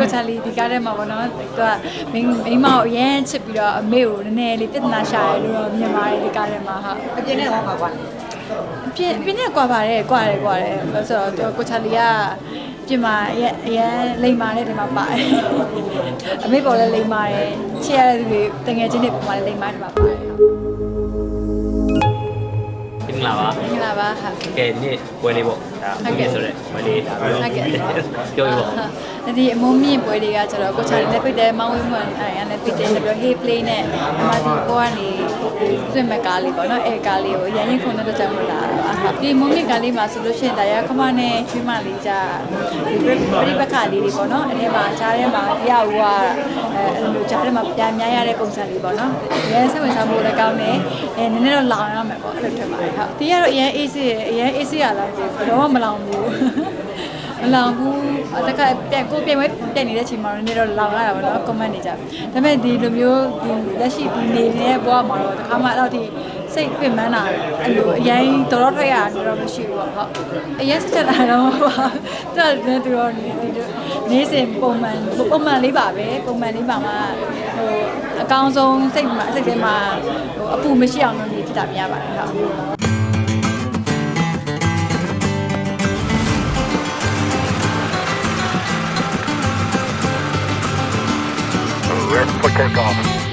ကိုချာလီဒီကားထဲမှာပေါ့နော်သူကမိန်းမိန်းမကိုအရန်ချစ်ပြီးတော့အမေကိုနည်းနည်းလေးပြဿနာရှာရလို့တော့မြင်ပါတယ်ဒီကားထဲမှာဟုတ်အပြင်နဲ့ဟောမှာကွာပြင်းပြင်းနဲ့ကွာပါတယ်ကွာတယ်ကွာတယ်ဆိုတော့သူကိုချာလီကပြင်မာအရန်အရန်လိမ္မာတဲ့ဒီမှာပါတယ်အမေပေါ်လည်းလိမ္မာတယ်ချစ်ရတဲ့သူတွေတငယ်ချင်းတွေပေါ်မှာလည်းလိမ္မာတယ်မှာပါတယ်ဟုတ်မင်္ဂလာပါမင်္ဂလာပါဟုတ် ကဲဒီနေ့ပွဲလေးပေါ့ဒါဟုတ်ကဲ့ ဆိုတော့ပွဲလေးဒါပြောဟုတ်ကဲ့ပြောရပါဟုတ်ဒီအမုံမြင့်ပွဲတွေကကျတော့ကိုချာလီလည်းဖိတ်တယ်မောင်ဝင်းမန်အဲလည်းဖိတ်တယ်ပြီးတော့ hey play နဲ့အမဒီကိုကနေသွင်းမဲ့ကားလေးပေါ့နော်အဲကားလေးကိုရန်ရင်ခုနဲ့တော့ကြောက်လို့လာတာပါဟုတ် ဒီမုံမြင့်ကားလေးမှာဆိုလို့ရှိရင်ဒါရခမနဲ့ချွေးမလေးကြဒီပြိပက္ခလေးတွေပေါ့နော်အဲမှာကြားထဲမှာတရားဟိုကအဲအဲ့လိုကြားထဲမှာပြန်များရတဲ့ပုံစံလေးပေါ့နော်ရန်စိတ်ဝင်စားဖို့လည်းကောင်းတယ်အဲနည်းနည်းတော့လောင်ရမယ်ပေါ့အဲ့လိုထင်ပါတယ်ဟုတ်ဒီကတော့အရန် AC အရန် AC ရလားဘယ်တော့မှမလောင်ဘူးမလောင်ဘူးအတကပြန်ကိုပြန်ဝဲပြန်နေတဲ့ချိန်မှာတော့နည်းတော့လောင်လာတာပေါ့နော် comment နေကြဒါပေမဲ့ဒီလိုမျိုးဒီလက်ရှိဒီနေနေတဲ့ဘဝမှာတော့တစ်ခါမှအဲ့တော့ဒီ စိတ်ပြင်ပန်းတာအဲ့လိုအရင်တော်တော်ထွက်ရတာတော့မရှိဘူးပေါ့ဟုတ်အရင်စချက်လာတော့ပါတော်တယ်သူတော့ဒီလိုနေ့စဉ်ပုံမှန်ပုံမှန်လေးပါပဲပုံမှန်လေးပါမှဟိုအကောင်းဆုံးစိတ်မှာစိတ်ထဲမှာဟိုအပူမရှိအောင်လုပ်နေဖြစ်တာများပါတယ်ဟုတ် Ready for takeoff.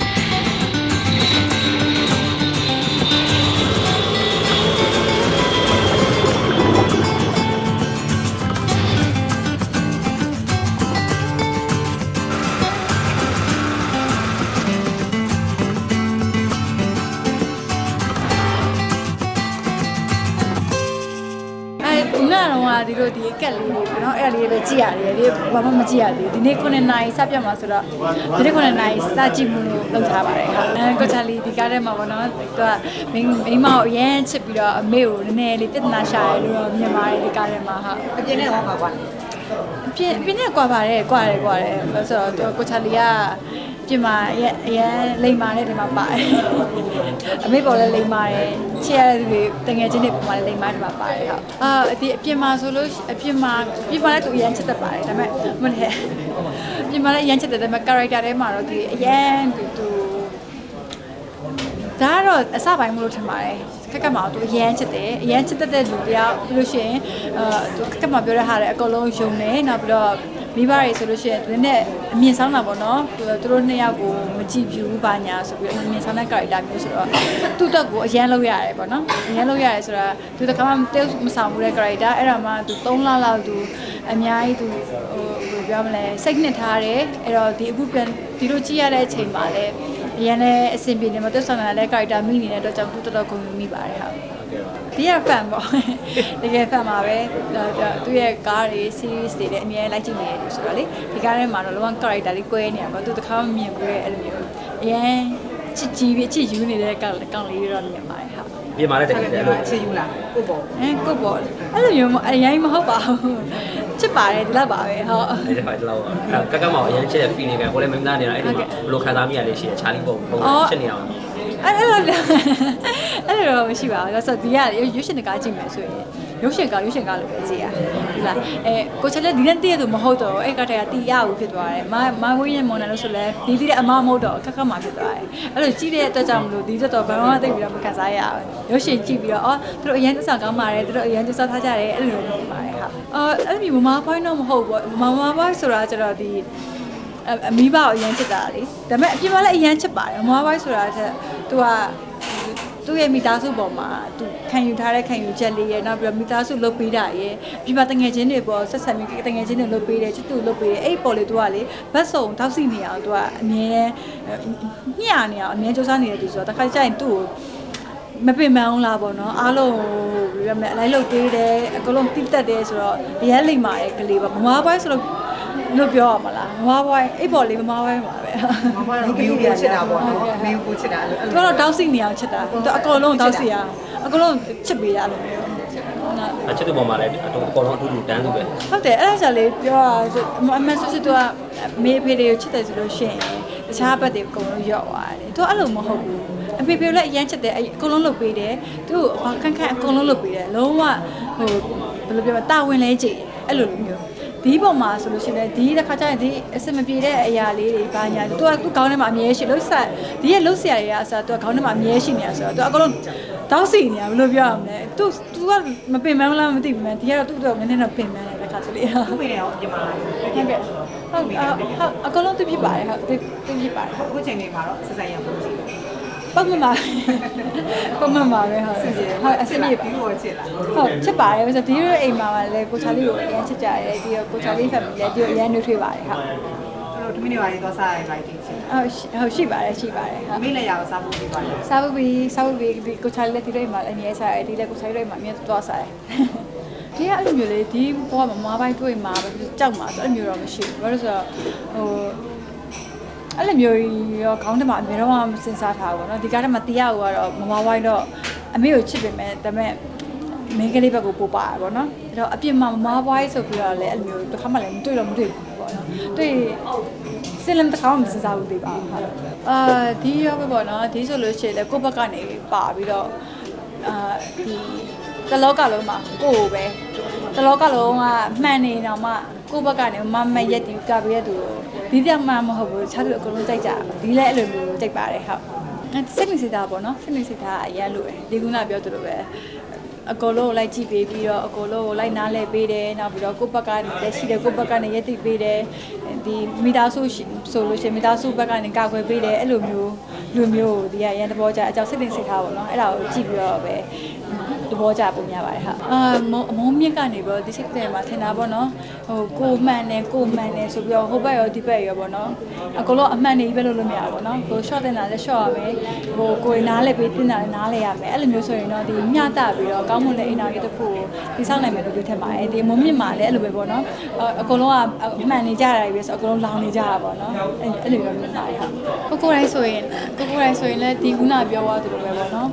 ဒီလိုဒီအကက်လေးတွေပေါ့နော်အဲ့ဒါလေးပဲကြည့်ရတယ်ဒီဘာမှမကြည့်ရသေးဘူးဒီနေ့9နာရီစပြတ်မှာဆိုတော့ဒီနေ့9နာရီစကြည့်မှုလို့လုပ်ထားပါတယ်ဟုတ်အဲကိုချာလီဒီကားထဲမှာပေါ့နော်သူကမိန်းမိန်းမကိုအရန်ချစ်ပြီးတော့အမေကိုနည်းနည်းလေးပြဿနာရှာရလို့တော့မြင်ပါတယ်ဒီကားထဲမှာဟုတ်အပြင်နဲ့ဟောမှာ ကွာပြင်းပြင်းနဲ့ကွာပါတယ်ကွာတယ်ကွာတယ်ဆိုတော့သူကိုချာလီကပြင်မာအရန်အရန်လိမ္မာတဲ့ဒီမှာပါတယ်အမေပေါ်လည်းလိမ္မာတယ်ချစ်ရတဲ့သူတွေတငယ်ချင်းတွေပေါ်မှာလည်းလိမ္မာဒီမှာပါတယ်ဟုတ်အာဒီအပြင်မှာဆိုလို့အပြင်မှာပြင်မှာလည်းသူအရန်ချစ်တတ်ပါတယ်ဒါပေမဲ့မဟုတ်ပြင်မှာလည်းအရန်ချစ်တယ်ဒါပေမဲ့ character ထဲမှာတော့ဒီအရန်သူသူဒါကတော့အစပိုင်းမလို့ထင်ပါတယ် ခက်ခက်မှာသူအရန်ချစ်တယ်အရန်ချစ်တတ်တဲ့လူတယောက်ပြီးလို့ရှိရင်အာသူခက်ခက်မှာပြောတဲ့ဟာလည်းအကုန်လုံးယုံတယ်နောက်ပြီးတော့မိဘတွေဆိုလို့ရှိရင်သူနဲ့အမြင်ဆောင်တာပေါ့နော်သူသူတို့နှစ်ယောက်ကိုမကြည့်ဘူးဘာညာဆိုပြီးတော့အမြင်ဆောင်တဲ့ character မျိုးဆိုတော့သူ့တက်ကိုအရန်လောက်ရတယ်ပေါ့နော်အရန်လောက်ရတယ်ဆိုတာသူတခါမှတဲမဆောင်ဘူးတဲ့ character အဲ့ဒါမှသူ3လလောက်သူအများကြီးသူဟိုဘယ်လိုပြောမလဲစိတ်နှစ်ထားတယ်အဲ့တော့ဒီအခုပြန်ဒီလိုကြည့်ရတဲ့အချိန်မှာလည်း အရန်လည်းအဆင်ပြေနေမှာသူဆောင်တာလည်း character မိနေတဲ့အတွက်ကြောင့်သူတော်တော်ဂုဏ်ယူမိပါတယ်ဟုတ်ဒီက fan ပေါ့တကယ် fan ပါပဲသူရဲ့ကားတွေ series တွေလည်းအများကြီးလိုက်ကြည့်နေရတယ်ဆိုတော့လေဒီကားထဲမှာတော့လောက character လေး꿰နေတာပေါ့သူတစ်ခါမှမမြင်ဘူးတဲ့အဲ့လိုမျိုးအရင်ချစ်ကြီးပြီးချစ်ယူနေတဲ့ကောင်ကောင်လေးတော့မြင်ပါတယ်ဟုတ်ပြင်မာတဲ့တအဲ့ကယ်ဒါအဲ့ကလိုအခြေယူလားကိုပေါ့အဲကိုပေါ့အဲ့လိုမျိုးအရင်မဟုတ်ပါဘူး ချစ်ပါတယ်ဒီလောက်ပါပဲဟုတ်အဲ့ဒါဖိုက်လောက်ကကမောင်အရင်ချစ်တဲ့ feeling ကကိုလည်းမင်းသားနေတာအဲ့ဒီမှာဘယ်လိုခံစားမိရလဲရှိတယ်ချာလီပုံပုံချစ်နေအောင်အဲ့လိုအဲ့လိုတော့မရှိပါဘူးဆိုတော့ဒီကရွှေရှင်တကားကြည့်မယ်ဆိုရင် ရုပ်ရှင်ကားရုပ်ရှင်ကားလို့ပဲကြည့်ရဒီလားအဲကိုချက်လက်ဒီနေ့တည့်ရသူမဟုတ်တော့အဲ့ကတည်းကတီးရဘူးဖြစ်သွားတယ်မမဝင်းရဲ့မွန်နယ်လို့ဆိုလဲဒီတီးတဲ့အမမဟုတ်တော့ခက်ခက်မှဖြစ်သွားတယ်အဲ့လိုကြည့်တဲ့အတွက်ကြောင့်မလို့ဒီတက်တော့ဘာမှသိပြီးတော့မခံစားရဘူးရုပ်ရှင်ကြည့်ပြီးတော့အော်သူတို့အရင်သစ္စာကောင်းပါတယ်သူတို့အရင်သစ္စာထားကြတယ်အဲ့လိုမျိုးပါတယ်ဟာအော်အဲ့လိုမျိုးမမဘိုင်းတော့မဟုတ်ဘူးမမဘိုင်းဆိုတာကျတော့ဒီအအမိဘကိုအရန်ချစ်တာလေဒါပေမဲ့အပြင်မှာလည်းအရန်ချစ်ပါတယ်အမွားပိုင်းဆိုတာတဲ့သူက သူ့ရဲ့မိသားစုပေါ်မှာသူခံယူထားတဲ့ခံယူချက်လေးရဲ့နောက်ပြီးတော့မိသားစုလုပ်ပေးတာရဲ့ဒီမှာတငယ်ချင်းတွေပေါ်ဆက်ဆက်ပြီးတငယ်ချင်းတွေလုပ်ပေးတယ်ချစ်သူလုပ်ပေးတယ်အဲ့ဒီပေါ်လေသူကလေဘတ်စုံတောက်စီနေအောင်သူကအမြဲညှနေအောင်အမြဲစူးစမ်းနေတယ်သူဆိုတော့တစ်ခါကျရင်သူ့ကိုမပင်မအောင်လားပေါ့နော်အားလုံးဘယ်လိုလဲအလိုက်လုပ်သေးတယ်အကုန်လုံးတိတက်တယ်ဆိုတော့အရန်လိမ့်ပါရဲ့ကလေးပါမမွားပိုင်းဆိုတော့ လို့ပြောရမလားမမွားပိုင်းအိတ်ပေါ်လေးမမွားပိုင်းပါပဲမမလည်းမင်းကိုချစ်တာပေါ့နော်မင်းကိုချစ်တာအဲ့သူကတော့တောက်စီနေအောင်ချက်တာသူအကုန်လုံးတောက်စီရအကုန်လုံးချစ်ပေးရလို့မျိုးအချစ်တဲ့ပုံမှာလည်းအတူအကုန်လုံးအတူတူတန်းတူပဲဟုတ်တယ်အဲ့ဒါဆိုလေပြောရအမှန်ဆိုစစ်သူကမေဖေတွေကိုချစ်တယ်ဆိုလို့ရှိရင်တခြားဘက်တွေအကုန်လုံးရော့သွားတယ်သူအဲ့လိုမဟုတ်ဘူးအဖေဖေလည်းအရန်ချစ်တယ်အကုန်လုံးလုပ်ပေးတယ်သူ့ဘာခန့်ခန့်အကုန်လုံးလုပ်ပေးတယ်လုံးဝဟိုဘယ်လိုပြောမလဲတာဝန်လဲကြည့်အဲ့လိုလိုမျိုး ဒီပုံမှာဆိုလို့ရှိရင်ဒီတစ်ခါကျရင်ဒီအစမပြေတဲ့အရာလေးတွေဘာညာသူကသူခေါင်းထဲမှာအမြဲရှိလို့ဆက်ဒီရဲ့လှုပ်ရှားတွေကအစားသူကခေါင်းထဲမှာအမြဲရှိနေတာဆိုတော့သူအကုန်လုံးတောက်စီနေရဘယ်လိုပြောရမလဲသူသူကမပင်မလားမသိဘူးမယ်ဒီကတော့သူ့တော့နည်းနည်းတော့ပင်မတယ်တစ်ခါတလေဟုတ်ခုမေရောပြင်မာကဲ့ဟုတ်ဟုတ်အကုန်လုံးသူဖြစ်ပါတယ်ဟုတ်သူသူဖြစ်ပါတယ်အခုချိန်လေးမှာတော့စစရံပုံရှိတယ် ပုံမှန်ပါပုံမှန်ပါပဲဟုတ်ဟုတ်အစင်းပြေပြီးတော့ချစ်လာဟုတ်ချစ်ပါတယ်ဆိုတော့ဒီလိုအိမ်မှာလည်းကိုချာလေးကိုအရင်ချစ်ကြတယ်ဒီကိုချာလေး family လည်းဒီကိုအရင်နှွေးထွေးပါတယ်ဟုတ်အဲ့တော့ဒီမင်းတွေပါရင်တော့စားရိုက်လိုက်တင်ချင်ဟုတ်ဟုတ်ရှိပါတယ်ရှိပါတယ်ဟုတ်မင်းလည်းရအောင်စားဖို့ပြပါလေစားဖို့ပြီးစားဖို့ပြီးဒီကိုချာလေးလည်းဒီလိုအိမ်မှာလည်းအမြဲစားရတယ်ဒီလည်းကိုချာလေးတို့အိမ်မှာအမြဲသွားစားတယ်ဒီကအဲ့လိုမျိုးလေဒီဘဝမှာမမပိုင်းတွေ့မှာပဲကြောက်မှာဆိုအဲ့လိုမျိုးတော့မရှိဘူးဘာလို့ဆိုတော့ဟို အဲ့လိုမျိုးရောခေါင်းထဲမှာအမြဲတမ်းမစဉ်းစားထားဘူးပေါ့နော်ဒီကားထဲမှာတရားကိုကတော့မမဝိုင်းတော့အမေကိုချစ်ပေမဲ့ဒါပေမဲ့မင်းကလေးဘက်ကိုပို့ပါရပေါ့နော်အဲ့တော့အပြစ်မှာမမဝိုင်းဆိုပြီးတော့လည်းအဲ့လိုမျိုးတစ်ခါမှလည်းမတွေ့တော့မတွေ့ဘူးပေါ့နော်တွေ့စင်လမ်တစ်ခါမှမစဉ်းစားဘူးသိပါဘူးအာဒီရောပဲပေါ့နော်ဒီဆိုလို့ရှိရင်လည်းကိုယ့်ဘက်ကနေပါပြီးတော့အာဒီတလောကလုံးမှာကိုယ်ပဲတလောကလုံးကမှန်နေတော့မှကိုယ့်ဘက်ကနေမမရက်တီကပရက်သူကို ဒီတည်းမှမဟုတ်ဘူးခြားသူအကုန်လုံးကြိုက်ကြဒီလည်းအဲ့လိုမျိုးကြိုက်ပါတယ်ဟုတ်စိတ်နေစိတ်သားပေါ့နော်စိတ်နေစိတ်သားအရန်လို့ပဲဒီကုနာပြောသလိုပဲအကုန်လုံးကိုလိုက်ကြည့်ပေးပြီးတော့အကုန်လုံးကိုလိုက်နားလဲပေးတယ်နောက်ပြီးတော့ကိုယ့်ဘက်ကနေလက်ရှိတယ်ကိုယ့်ဘက်ကနေရက်တိပေးတယ်ဒီမိသားစုရှိဆိုလို့ရှိရင်မိသားစုဘက်ကနေကာကွယ်ပေးတယ်အဲ့လိုမျိုးလူမျိုးကိုဒီကရန်တဘောကြအကြောင်းစိတ်တင်စိတ်ထားပေါ့နော်အဲ့ဒါကိုကြည့်ပြီးတော့ပဲ တဘောကြပုံများပါတယ်ဟာအာမုံအမုံမြင့်ကနေပြီးတော့ဒီစိတ်တယ်မှာထင်တာပေါ့နော်ဟိုကိုမှန်တယ်ကိုမှန်တယ်ဆိုပြီးတော့ဟိုဘက်ရောဒီဘက်ရောပေါ့နော်အကုန်လုံးအမှန်နေပဲလို့လို့မရဘူးပေါ့နော်ကို short တင်တာလည်း short ရမယ်ဟိုကိုယ်နားလဲပေးတင်တာလည်းနားလဲရမယ်အဲ့လိုမျိုးဆိုရင်တော့ဒီမျှတပြီးတော့ကောင်းမွန်တဲ့ interview တစ်ခုကိုဒီဆောက်နိုင်မယ်လို့ပြောထင်ပါတယ်ဒီမုံမြင့်မှာလည်းအဲ့လိုပဲပေါ့နော်အကုန်လုံးကအမှန်နေကြတာပဲဆိုအကုန်လုံးလောင်နေကြတာပေါ့နော်အဲ့အဲ့လိုမျိုးမြင်ပါတယ်ဟာကိုကိုတိုင်းဆိုရင်ကိုကိုတိုင်းဆိုရင်လည်းဒီခုနပြောသွားသလိုပဲပေါ့နော်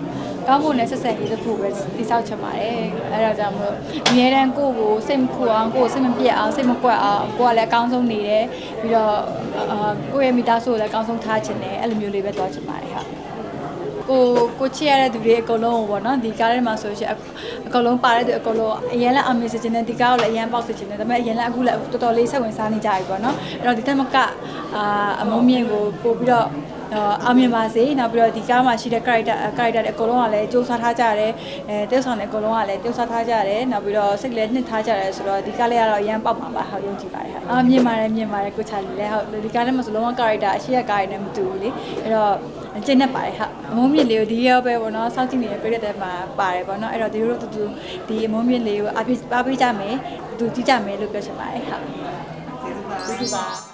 ကောင်းဖို့နဲ့ဆက်ဆက်ရေးတစ်ခုပဲတိဆောက်ချင်ပါတယ်အဲ့ဒါကြောင့်မလို့အများတန်းကိုကိုစိတ်မခုအောင်ကိုစိတ်မပြတ်အောင်စိတ်မကွက်အောင်ကိုကလည်းအကောင်းဆုံးနေတယ်ပြီးတော့အာကိုရဲ့မိသားစုကိုလည်းအကောင်းဆုံးထားချင်တယ်အဲ့လိုမျိုးလေးပဲသွားချင်ပါတယ်ဟာ ကိုကိုချစ်ရတဲ့သူတွေအကုန်လုံးပေါ့နော်ဒီကားထဲမှာဆိုရှင်အကုန်လုံးပါတဲ့သူအကုန်လုံးအရင်လည်းအမေစချင်တယ်ဒီကားကိုလည်းအရင်ပေါက်စချင်တယ်ဒါပေမဲ့အရင်လည်းအခုလည်းတော်တော်လေးစိတ်ဝင်စားနေကြပြီပေါ့နော်အဲ့တော့ဒီတက်မကအာအမုံမြင့်ကိုပို့ပြီးတော့အောင်မြင်ပါစေနောက်ပြီးတော့ဒီကားမှာရှိတဲ့ character character တွေအကုန်လုံးကလည်းစူးစမ်းထားကြတယ်အဲတက်ဆောင်တဲ့အကုန်လုံးကလည်းစူးစမ်းထားကြတယ်နောက်ပြီးတော့စိတ်လည်းနှစ်ထားကြတယ်ဆိုတော့ဒီကားလေးကတော့အရန်ပေါက်မှာပါဟုတ်ယုံကြည်ပါတယ်ဟာအာမြင်ပါတယ်မြင်ပါတယ်ကိုချာလီလည်းဟုတ်ဒီကားထဲမှာဆိုလုံးဝ character အရှိရ character နဲ့မတူဘူးလေအဲ့တော့ ကျင်းနေပါတယ်ဟာအမုံမြင့်လေးကိုဒီရောပဲပေါ့နော်စောင့်ကြည့်နေတဲ့ပြည်တဲ့မှာပါတယ်ပေါ့နော်အဲ့တော့ဒီလိုတူတူဒီအမုံမြင့်လေးကိုအပြည့်အားပေးကြမယ်တူကြည့်ကြမယ်လို့ပြောချင်ပါတယ်ဟာကျေးဇူးပါကျေးဇူးပါ